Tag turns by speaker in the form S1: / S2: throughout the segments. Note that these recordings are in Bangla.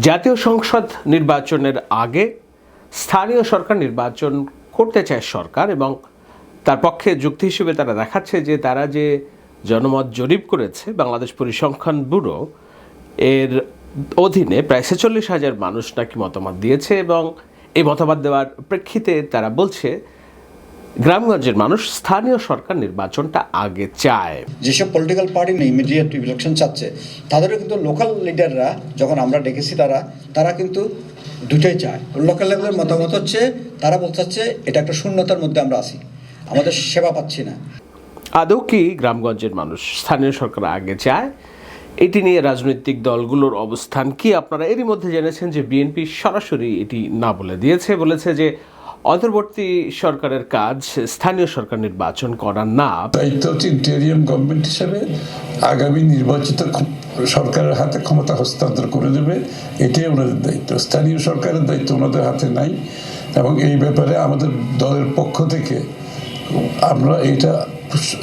S1: জাতীয় সংসদ নির্বাচনের আগে স্থানীয় সরকার নির্বাচন করতে চায় সরকার এবং তার পক্ষে যুক্তি হিসেবে তারা দেখাচ্ছে যে তারা যে জনমত জরিপ করেছে বাংলাদেশ পরিসংখ্যান ব্যুরো, এর অধীনে প্রায় ছেচল্লিশ হাজার মানুষ নাকি মতামত দিয়েছে এবং এই মতামত দেওয়ার প্রেক্ষিতে তারা বলছে গ্রামগঞ্জের মানুষ স্থানীয় সরকার নির্বাচনটা আগে চায়।
S2: যেসব পলিটিক্যাল পার্টি ইমিডিয়েট ইলেকশন চাচ্ছে তাদেরও কিন্তু লোকাল লিডাররা যখন আমরা ডেকেছি তারা তারা কিন্তু দুটোই চায়। লোকাল লেভেলের মতামত হচ্ছে তারা বলতে চাচ্ছে এটা একটা শূন্যতার মধ্যে আমরা আছি আমাদের সেবা পাচ্ছি না।
S1: আদৌ কি গ্রামগঞ্জের মানুষ স্থানীয় সরকার আগে চায়? এটি নিয়ে রাজনৈতিক দলগুলোর অবস্থান কি আপনারা এরই মধ্যে জেনেছেন যে বিএনপি সরাসরি এটি না বলে দিয়েছে বলেছে যে অন্তর্বর্তী সরকারের কাজ স্থানীয় সরকার নির্বাচন করা না।
S3: দায়িত্ব হচ্ছে ইন্টেরিয়াম গভর্নমেন্ট হিসেবে আগামী নির্বাচিত সরকারের হাতে ক্ষমতা হস্তান্তর করে দেবে। এটাই ওনাদের দায়িত্ব। স্থানীয় সরকারের দায়িত্ব ওনাদের হাতে নাই এবং এই ব্যাপারে আমাদের দলের পক্ষ থেকে আমরা এটা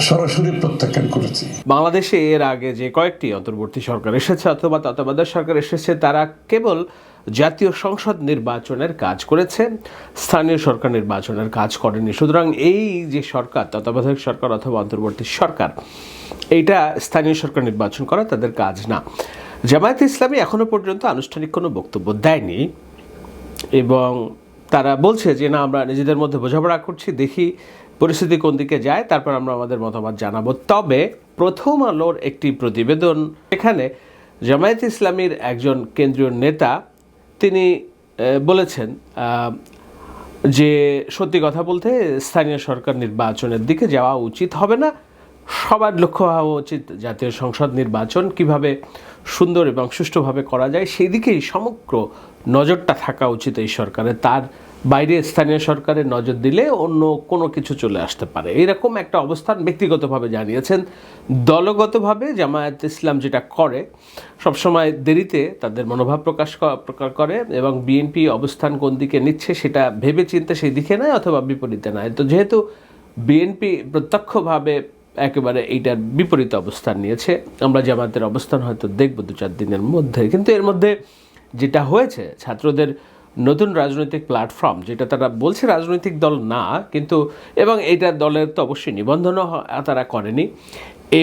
S3: সরাসরি প্রত্যাখ্যান করেছি।
S1: বাংলাদেশে এর আগে যে কয়েকটি অন্তর্বর্তী সরকার এসেছে অথবা তত্ত্বাবধায়ক সরকার এসেছে তারা কেবল জাতীয় সংসদ নির্বাচনের কাজ করেছে। স্থানীয় সরকার নির্বাচনের কাজ করেনি। সুতরাং এই যে সরকার, তত্ত্বাবধায়ক সরকার অথবা অন্তর্বর্তী সরকার, এইটা স্থানীয় সরকার নির্বাচন করা, তাদের কাজ না। জামায়াত ইসলামী এখনও পর্যন্ত আনুষ্ঠানিক কোনো বক্তব্য দেয়নি এবং তারা বলছে যে, না, আমরা নিজেদের মধ্যে বোঝাপড়া করছি, দেখি পরিস্থিতি কোন দিকে যায়, তারপর আমরা আমাদের মতামত জানাব। তবে প্রথম আলোর একটি প্রতিবেদন, এখানে জামায়াত ইসলামীর একজন কেন্দ্রীয় নেতা তিনি বলেছেন যে সত্যি কথা বলতে স্থানীয় সরকার নির্বাচনের দিকে যাওয়া উচিত হবে না। সবার লক্ষ্য হওয়া উচিত জাতীয় সংসদ নির্বাচন কীভাবে সুন্দর এবং সুষ্ঠুভাবে করা যায়। সেই দিকেই সমগ্র নজরটা থাকা উচিত এই সরকারের। তার বাইরে স্থানীয় সরকারের নজর দিলে অন্য কোনো কিছু চলে আসতে পারে। এরকম একটা অবস্থান ব্যক্তিগতভাবে জানিয়েছেন। দলগতভাবে জামায়াত ইসলাম যেটা করে, সবসময় দেরিতে তাদের মনোভাব প্রকাশ প্রকাশ করে এবং বিএনপি অবস্থান কোন দিকে নিচ্ছে সেটা ভেবে চিন্তে সেই দিকে নেয় অথবা বিপরীতে নেয়। তো যেহেতু বিএনপি প্রত্যক্ষভাবে একেবারে এইটার বিপরীত অবস্থান নিয়েছে, আমরা জামায়াতের অবস্থান হয়তো দেখব দু চার দিনের মধ্যে। কিন্তু এর মধ্যে যেটা হয়েছে, ছাত্রদের নতুন রাজনৈতিক প্ল্যাটফর্ম যেটা তারা বলছে রাজনৈতিক দল না, কিন্তু এবং এইটা দলের তো অবশ্যই নিবন্ধনও তারা করেনি,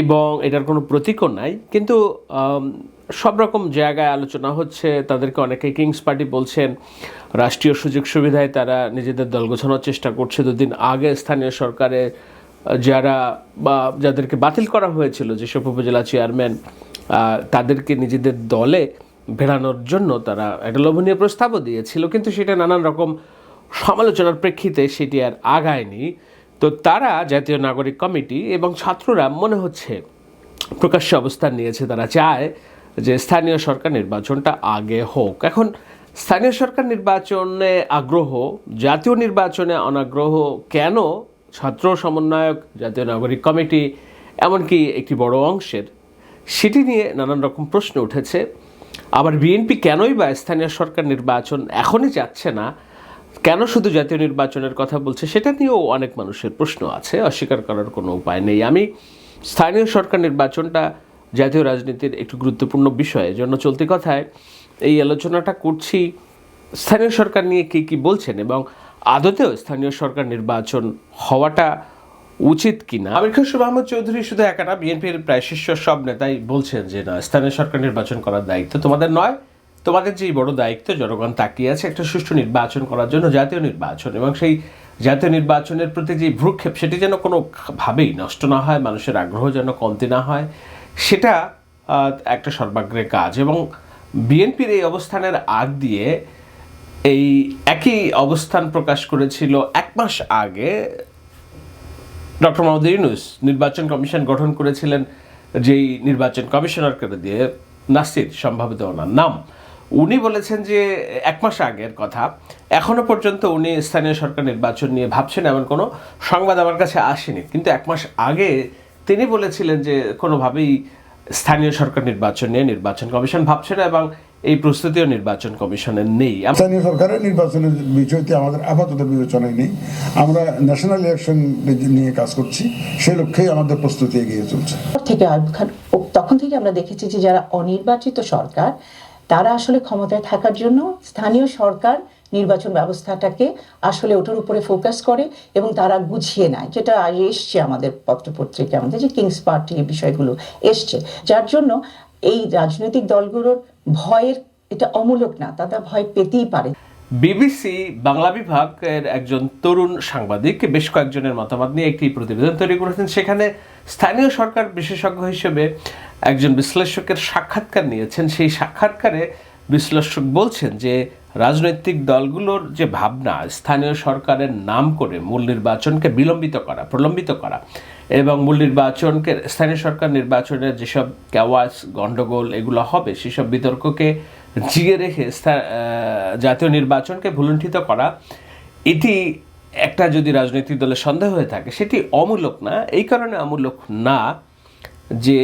S1: এবং এটার কোনো প্রতীকও নাই। কিন্তু সব রকম জায়গায় আলোচনা হচ্ছে, তাদেরকে অনেকে কিংস পার্টি বলছেন, রাষ্ট্রীয় সুযোগ সুবিধায় তারা নিজেদের দল গোছানোর চেষ্টা করছে। দুদিন আগে স্থানীয় সরকারে, যারা বা যাদেরকে বাতিল করা হয়েছিল, যেসব উপজেলা চেয়ারম্যান তাদেরকে নিজেদের দলে ভেড়ানোর জন্য তারা একটা লোভনীয় প্রস্তাবও দিয়েছিল, কিন্তু সেটা নানান রকম সমালোচনার প্রেক্ষিতে সেটি আর আগায়নি। তো তারা জাতীয় নাগরিক কমিটি এবং ছাত্ররা মনে হচ্ছে প্রকাশ্যে অবস্থান নিয়েছে, তারা চায় যে স্থানীয় সরকার নির্বাচনটা আগে হোক। এখন স্থানীয় সরকার নির্বাচনে আগ্রহ, জাতীয় নির্বাচনে অনাগ্রহ কেন? ছাত্র সমন্বয়ক, জাতীয় নাগরিক কমিটি, এমনকি একটি বড় অংশের, সেটি নিয়ে নানান রকম প্রশ্ন উঠেছে। আবার বিএনপি কেনই বা স্থানীয় সরকার নির্বাচন এখনই যাচ্ছে না? কেন শুধু জাতীয় নির্বাচনের কথা বলছে সেটা নিয়েও অনেক মানুষের প্রশ্ন আছে, অস্বীকার করার কোনো উপায় নেই। আমি স্থানীয় সরকার নির্বাচনটা জাতীয় রাজনীতির একটু গুরুত্বপূর্ণ বিষয় জন্য চলতি কথায় এই আলোচনাটা করছি। স্থানীয় সরকার নিয়ে কী কী বলছেন এবং আদতেও স্থানীয় সরকার নির্বাচন হওয়াটা উচিত কিনা? আমির খসরু মাহমুদ চৌধুরী শুধু একা না, বিএনপির প্রায় শীর্ষ সব নেতাই বলছেন যে না, স্থানীয় সরকার নির্বাচন করার দায়িত্ব তোমাদের নয়, তোমাদের যেই বড় দায়িত্ব, জনগণ তাকিয়ে আছে একটা সুষ্ঠু নির্বাচন করার জন্য জাতীয় নির্বাচন এবং সেই জাতীয় নির্বাচনের প্রতি যে ভ্রুক্ষেপ, সেটি যেন কোনোভাবেই নষ্ট না হয়, মানুষের আগ্রহ যেন কমতি না হয়, সেটা একটা সর্বাগ্রে কাজ এবং বিএনপির এই অবস্থানের আগ দিয়ে এই একই অবস্থান প্রকাশ করেছিল এক মাস আগে ডক্টর মোহাম্মদ ইউনুস নির্বাচন কমিশন গঠন করেছিলেন, যেই নির্বাচন কমিশনারকে দিয়ে নাসির সম্ভাবিত ওনার নাম। উনি বলেছেন যে এক মাস আগের কথা, এখনও পর্যন্ত উনি স্থানীয় সরকার নির্বাচন নিয়ে ভাবছেন এমন কোনো সংবাদ আমার কাছে আসেনি। কিন্তু এক মাস আগে তিনি বলেছিলেন যে কোনোভাবেই স্থানীয় সরকার নির্বাচন নিয়ে নির্বাচন কমিশন ভাবছে না এবং এই প্রস্তুতিও নির্বাচন কমিশনের নেই।
S4: স্থানীয় সরকারের নির্বাচনের বিষয়টি আমাদের আপাতত বিবেচনায় নেই। আমরা ন্যাশনাল ইলেকশন নিয়ে কাজ করছি সেই লক্ষ্যেই আমাদের প্রস্তুতি এগিয়ে চলছে।
S5: থেকে তখন থেকে আমরা দেখেছি যে যারা অনির্বাচিত সরকার তারা আসলে ক্ষমতায় থাকার জন্য স্থানীয় সরকার নির্বাচন ব্যবস্থাটাকে আসলে ওটার উপরে ফোকাস করে এবং তারা গুছিয়ে নেয় যেটা এসছে আমাদের পত্রপত্রিকা আমাদের যে কিংস পার্টি এই বিষয়গুলো এসছে। যার জন্য এই রাজনৈতিক দলগুলোর ভয়ের এটা অমূলক না তারা ভয় পেতেই পারে।
S1: বিবিসি বাংলা বিভাগের একজন তরুণ সাংবাদিক, বেশ কয়েকজনের মতামত নিয়ে একটি প্রতিবেদন তৈরি করেছেন। সেখানে স্থানীয় সরকার বিশেষজ্ঞ হিসেবে একজন বিশ্লেষকের সাক্ষাৎকার নিয়েছেন। সেই সাক্ষাৎকারে বিশ্লেষক বলছেন যে, রাজনৈতিক দলগুলোর যে ভাবনা, স্থানীয় সরকারের নাম করে মূল নির্বাচনকে বিলম্বিত করা, প্রলম্বিত করা এবং মূল নির্বাচনকে, স্থানীয় সরকার নির্বাচনের যেসব ক্যাওয়াস গণ্ডগোল এগুলো হবে, সেসব বিতর্ককে জিয়ে রেখে জাতীয় নির্বাচনকে ভুলুণ্ঠিত করা, এটি একটা যদি রাজনৈতিক দলের সন্দেহ হয়ে থাকে, সেটি অমূলক না। এই কারণে অমূলক না যে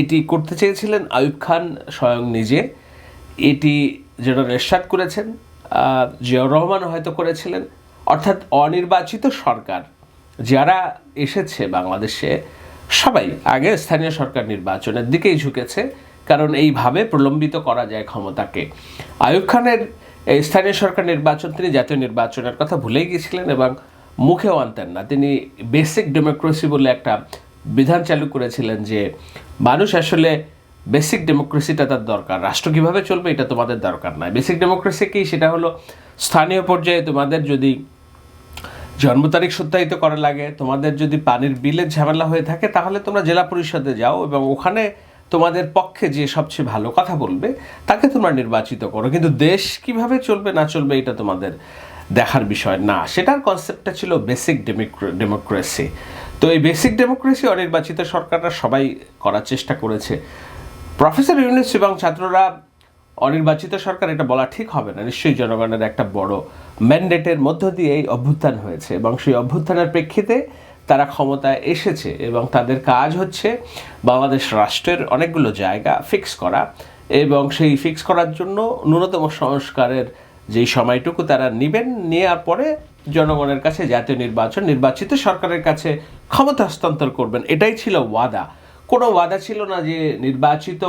S1: এটি করতে চেয়েছিলেন আয়ুব খান স্বয়ং নিজে। এটি যেটা রেশাদ করেছেন জিয়াউর রহমান হয়তো করেছিলেন, অর্থাৎ অনির্বাচিত সরকার। যারা এসেছে বাংলাদেশে, সবাই আগে স্থানীয় সরকার নির্বাচনের দিকেই ঝুঁকেছে, কারণ এইভাবে প্রলম্বিত করা যায় ক্ষমতাকে। আয়ুব খানের স্থানীয় সরকার নির্বাচন, তিনি জাতীয় নির্বাচনের কথা ভুলেই গিয়েছিলেন এবং মুখেও আনতেন না। তিনি বেসিক ডেমোক্রেসি বলে একটা বিধান চালু করেছিলেন যে, মানুষ আসলে বেসিক ডেমোক্রেসিটা তার দরকার। রাষ্ট্র কীভাবে চলবে এটা তোমাদের দরকার নয়। বেসিক ডেমোক্রেসি কি? সেটা হলো স্থানীয় পর্যায়ে তোমাদের যদি জন্ম তারিখ সত্যায়িত করা লাগে, তোমাদের যদি পানির বিলের ঝামেলা হয়ে থাকে, তাহলে তোমরা জেলা পরিষদে যাও এবং ওখানে তোমাদের পক্ষে যে সবচেয়ে ভালো কথা বলবে, তাকে তোমরা নির্বাচিত করো। কিন্তু দেশ কীভাবে চলবে, না চলবে, এটা তোমাদের দেখার বিষয় না। সেটার কনসেপ্টটা ছিল বেসিক ডেমোক্রেসি তো এই বেসিক ডেমোক্রেসি অনির্বাচিত সরকাররা সবাই করার চেষ্টা করেছে। প্রফেসর ইউনিস এবং ছাত্ররা অনির্বাচিত সরকার এটা বলা ঠিক হবে না। নিশ্চয়ই জনগণের একটা বড় ম্যান্ডেটের মধ্য দিয়ে এই অভ্যুত্থান হয়েছে এবং সেই অভ্যুত্থানের প্রেক্ষিতে তারা ক্ষমতায় এসেছে এবং তাদের কাজ হচ্ছে বাংলাদেশ রাষ্ট্রের অনেকগুলো জায়গা ফিক্স করা এবং সেই ফিক্স করার জন্য ন্যূনতম সংস্কারের যেই সময়টুকু তারা নেবেন নেওয়ার পরে জনগণের কাছে জাতীয় নির্বাচন, নির্বাচিত সরকারের কাছে ক্ষমতা হস্তান্তর করবেন। এটাই ছিল ওয়াদা। কোনো ওয়াদা ছিল না যে নির্বাচিত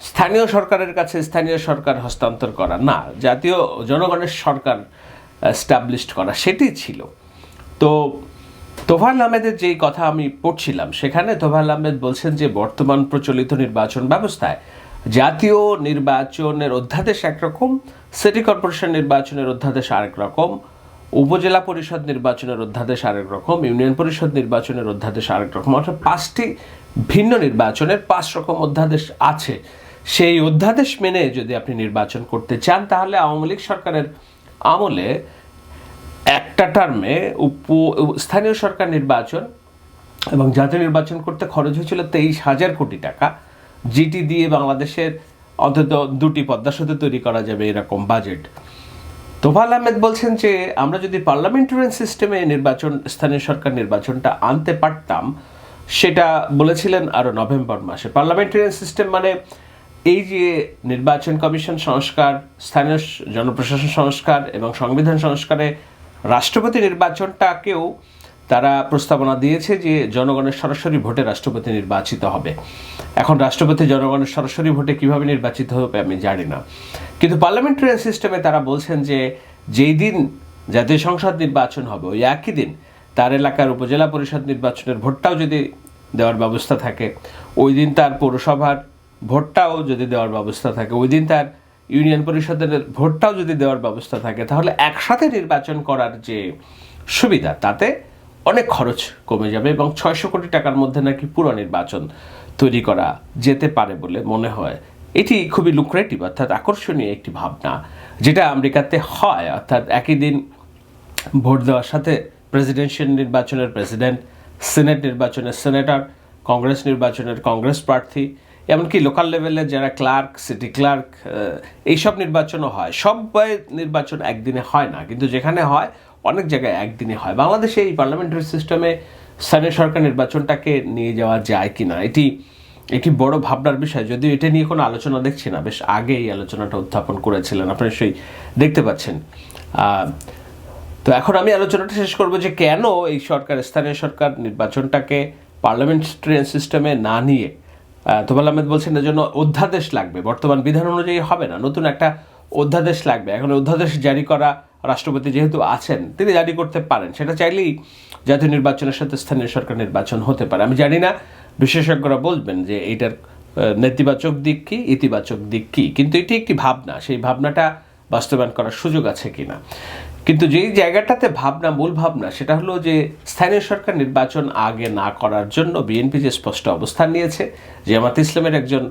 S1: স্থানীয় সরকারের কাছে স্থানীয় সরকার হস্তান্তর করা, না, জাতীয় জনগণের সরকার স্টাবলিশড করা, সেটি ছিল। তো তোফাল আহমেদের যেই কথা আমি পড়ছিলাম, সেখানে তোফাল আহমেদ বলছেন যে বর্তমান প্রচলিত নির্বাচন ব্যবস্থায় জাতীয় নির্বাচনের অধ্যাদেশ একরকম সিটি কর্পোরেশন নির্বাচনের অধ্যাদেশ আরেক রকম, উপজেলা পরিষদ নির্বাচনের অধ্যাদেশ আরেক রকম ইউনিয়ন পরিষদ নির্বাচনের অধ্যাদেশ আরেক রকম, অর্থাৎ পাঁচটি ভিন্ন নির্বাচনের পাঁচ রকম অধ্যাদেশ আছে। সেই অধ্যাদেশ মেনে যদি আপনি নির্বাচন করতে চান, তাহলে আওয়ামী লীগ সরকারের আমলে একটা টার্মে উপ, স্থানীয় সরকার নির্বাচন এবং জাতীয় নির্বাচন করতে খরচ হয়েছিল তেইশ হাজার কোটি টাকা। জিটি দিয়ে বাংলাদেশের অন্তত দুটি পদ্মা সেতু তৈরি করা যাবে এরকম বাজেট তোফাল আহমেদ বলছেন যে, আমরা যদি পার্লামেন্টারিয়ান সিস্টেমে নির্বাচন, স্থানীয় সরকার নির্বাচনটা আনতে পারতাম, সেটা বলেছিলেন আরও নভেম্বর মাসে। পার্লামেন্টারিয়ান সিস্টেম মানে এই যে নির্বাচন কমিশন সংস্কার, স্থানীয় জনপ্রশাসন সংস্কার এবং সংবিধান সংস্কারে রাষ্ট্রপতি নির্বাচনটাকেও তারা প্রস্তাবনা দিয়েছে যে জনগণের সরাসরি ভোটে রাষ্ট্রপতি নির্বাচিত হবে। এখন রাষ্ট্রপতি জনগণের সরাসরি ভোটে কীভাবে নির্বাচিত হবে আমি জানি না। কিন্তু পার্লামেন্টারিয়ান সিস্টেমে তারা বলছেন যে যেই দিন জাতীয় সংসদ নির্বাচন হবে, ওই একই দিন তার এলাকার উপজেলা পরিষদ নির্বাচনের ভোটটাও যদি দেওয়ার ব্যবস্থা থাকে, ওই দিন তার পৌরসভার ভোটটাও যদি দেওয়ার ব্যবস্থা থাকে, ওই দিন তার ইউনিয়ন পরিষদের ভোটটাও যদি দেওয়ার ব্যবস্থা থাকে, তাহলে একসাথে নির্বাচন করার যে সুবিধা, তাতে অনেক খরচ কমে যাবে এবং ছয়শো কোটি টাকার মধ্যে নাকি পুরো নির্বাচন তৈরি করা যেতে পারে বলে মনে হয়। এটি খুবই লুক্রেটিভ অর্থাৎ আকর্ষণীয় একটি ভাবনা, যেটা আমেরিকাতে হয়। অর্থাৎ একই দিন ভোট দেওয়ার সাথে প্রেসিডেন্সিয়াল নির্বাচনের প্রেসিডেন্ট সিনেট নির্বাচনের সেনেটর কংগ্রেস নির্বাচনের কংগ্রেস প্রার্থী এমনকি লোকাল লেভেলের যারা ক্লার্ক সিটি ক্লার্ক এইসব নির্বাচনও হয়। সব নির্বাচন একদিনে হয় না, কিন্তু যেখানে হয়, অনেক জায়গায় একদিনে হয়। বাংলাদেশে এই পার্লামেন্টারি সিস্টেমে স্থানীয় সরকার নির্বাচনটাকে নিয়ে যাওয়া যায় কি না এটি একটি বড় ভাবনার বিষয়। যদিও এটা নিয়ে কোনো আলোচনা দেখছি না, বেশ আগে এই আলোচনাটা উত্থাপন করেছিলেন, আপনারা সেই দেখতে পাচ্ছেন। তো এখন আমি আলোচনাটা শেষ করব যে কেন এই সরকার, স্থানীয় সরকার নির্বাচনটাকে পার্লামেন্টারিয়ান সিস্টেমে না নিয়ে তোফাল আহমেদ বলছেন এর জন্য অধ্যাদেশ লাগবে। বর্তমান বিধান অনুযায়ী হবে না। নতুন একটা অধ্যাদেশ লাগবে। এখন অধ্যাদেশ জারি করা রাষ্ট্রপতি যেহেতু আছেন, তিনি জারি করতে পারেন। সেটা চাইলেই জাতীয় নির্বাচনের সাথে স্থানীয় সরকার নির্বাচন হতে পারে। আমি জানি না, বিশেষজ্ঞরা বলবেন যে এইটার নেতিবাচক দিক কি, ইতিবাচক দিক কি? কিন্তু এটি একটি ভাবনা। সেই ভাবনাটা বাস্তবায়ন করার সুযোগ আছে কিনা? কিন্তু যেই জায়গাটাতে ভাবনা, মূল ভাবনা, সেটা হলো যে স্থানীয় সরকার নির্বাচন আগে না করার জন্য বিএনপি যে স্পষ্ট অবস্থান নিয়েছে জামাত ইসলামের একজন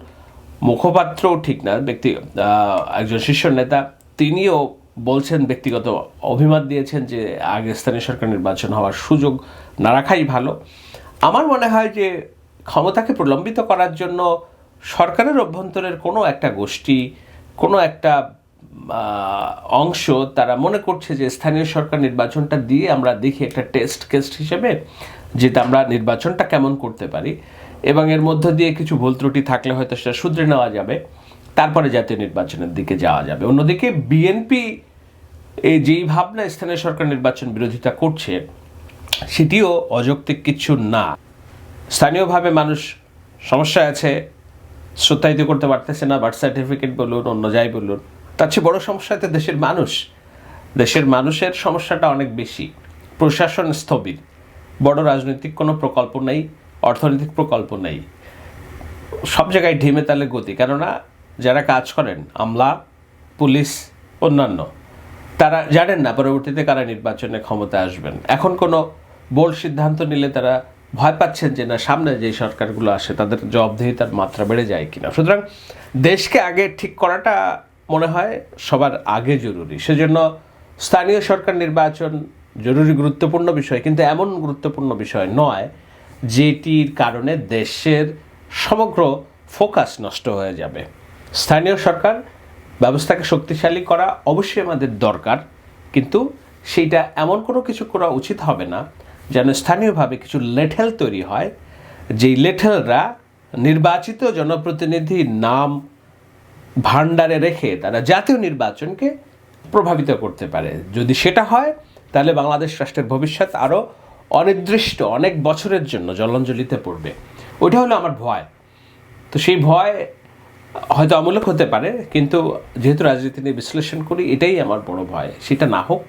S1: মুখপাত্রও ঠিক না, ব্যক্তি একজন শীর্ষ নেতা, তিনিও বলছেন, ব্যক্তিগত অভিমত দিয়েছেন যে আগে স্থানীয় সরকার নির্বাচন হওয়ার সুযোগ না রাখাই ভালো। আমার মনে হয় যে ক্ষমতাকে প্রলম্বিত করার জন্য সরকারের অভ্যন্তরের কোনো একটা গোষ্ঠী, কোনো একটা অংশ তারা মনে করছে যে স্থানীয় সরকার নির্বাচনটা দিয়ে আমরা দেখি একটা টেস্ট কেস্ট হিসেবে, যেটা আমরা নির্বাচনটা কেমন করতে পারি। এবং এর মধ্য দিয়ে কিছু ভুল ত্রুটি থাকলে হয়তো সেটা শুধরে নেওয়া যাবে। তারপরে জাতীয় নির্বাচনের দিকে যাওয়া যাবে। অন্যদিকে বিএনপি এই যেই ভাবনা স্থানীয় সরকার নির্বাচন বিরোধিতা করছে, সেটিও অযৌক্তিক কিছু না। স্থানীয়ভাবে মানুষ সমস্যায় আছে, সত্যায়িত করতে পারতেছে না, বার্থ সার্টিফিকেট বলুন, অন্য যাই বলুন। তার চেয়ে বড় সমস্যা তো দেশের মানুষ। দেশের মানুষের সমস্যাটা অনেক বেশি। প্রশাসন স্থবির। বড় রাজনৈতিক কোনো প্রকল্প নেই, অর্থনৈতিক প্রকল্প নেই। সব জায়গায় ঢিমে তালে গতি। কেননা যারা কাজ করেন, আমলা, পুলিশ, অন্যান্য, তারা জানেন না পরবর্তীতে কারা নির্বাচনে ক্ষমতা আসবেন। এখন কোনো বোল্ড সিদ্ধান্ত নিলে তারা ভয় পাচ্ছেন যে না, সামনে যে সরকারগুলো আসে, তাদের জবাবদিহিতার মাত্রা বেড়ে যায় কিনা। সুতরাং দেশকে আগে ঠিক করাটা মনে হয় সবার আগে জরুরি। সেজন্য স্থানীয় সরকার নির্বাচন জরুরি গুরুত্বপূর্ণ বিষয়, কিন্তু এমন গুরুত্বপূর্ণ বিষয় নয় যেটির কারণে দেশের সমগ্র ফোকাস নষ্ট হয়ে যাবে। স্থানীয় সরকার ব্যবস্থাকে শক্তিশালী করা অবশ্যই আমাদের দরকার, কিন্তু সেইটা এমন কোনো কিছু করা উচিত হবে না যেন স্থানীয়ভাবে কিছু লেঠেল তৈরি হয়, যেই লেঠেলরা নির্বাচিত জনপ্রতিনিধি নাম ভাণ্ডারে রেখে তারা জাতীয় নির্বাচনকে প্রভাবিত করতে পারে। যদি সেটা হয়, তাহলে বাংলাদেশ রাষ্ট্রের ভবিষ্যৎ আরও অনির্দিষ্ট অনেক বছরের জন্য জলাঞ্জলিতে পড়বে। ওইটা হলো আমার ভয়। তো সেই ভয় হয়তো অমূলক হতে পারে, কিন্তু যেহেতু রাজনীতি নিয়ে বিশ্লেষণ করি, এটাই আমার বড় ভয়। সেটা না হোক,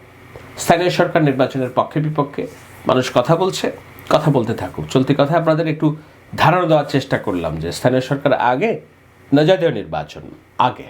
S1: স্থানীয় সরকার নির্বাচনের পক্ষে বিপক্ষে মানুষ কথা বলছে, কথা বলতে থাকুক। চলতি কথা আপনাদের একটু ধারণা দেওয়ার চেষ্টা করলাম যে, স্থানীয় সরকার আগে না জাতীয় নির্বাচন আগে